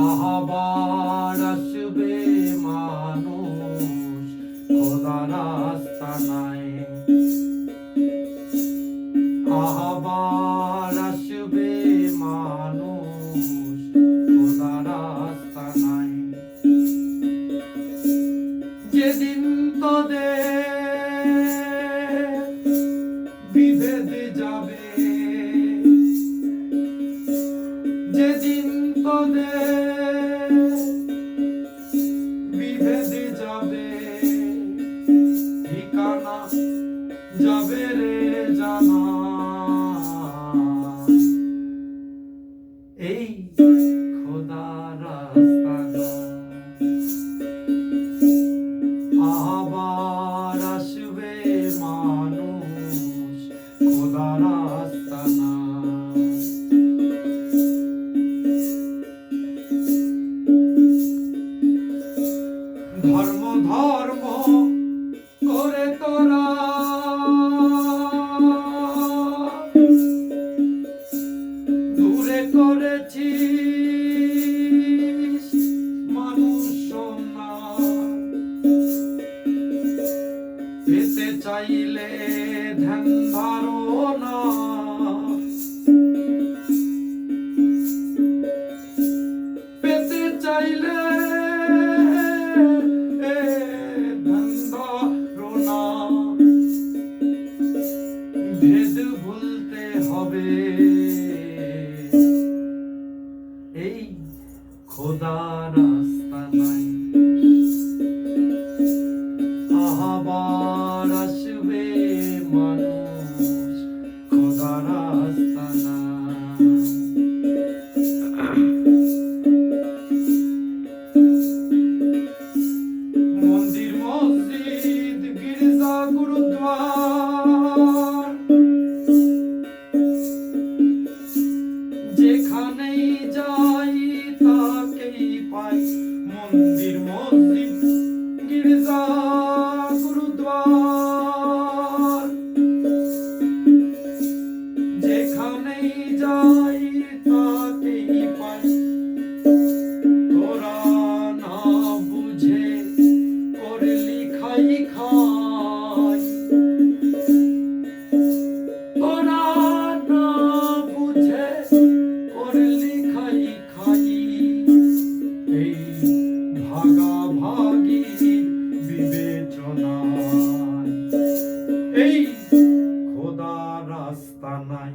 আবার আসবে মানুষ খোদা রাস্তা নাই। আবার আসবে মানুষ খোদা রাস্তা নাই। যেদিন তোদের বিভেদ যাবে পেতে চাইলে ধ্যান ধারণা। পেতে চাইলে ভেদ ভুলতে হবে। এই খোদা রাস্তা নাই। আবার আসবে মানুষ, খোদা রাস্তা মন্দির, মসজিদ, গির্জা, গুরুদ্বার যেখানেই যাই Bye. রাস্তা নাই।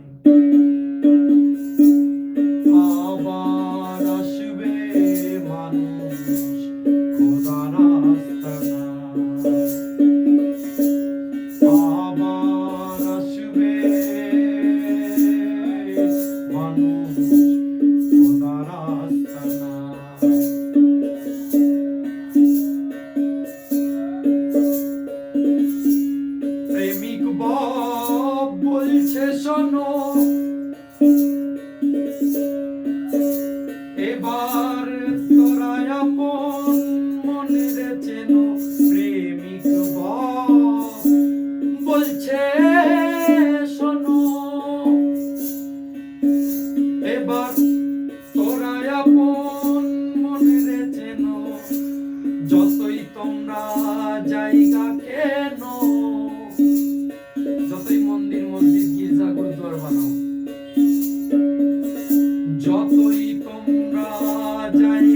time.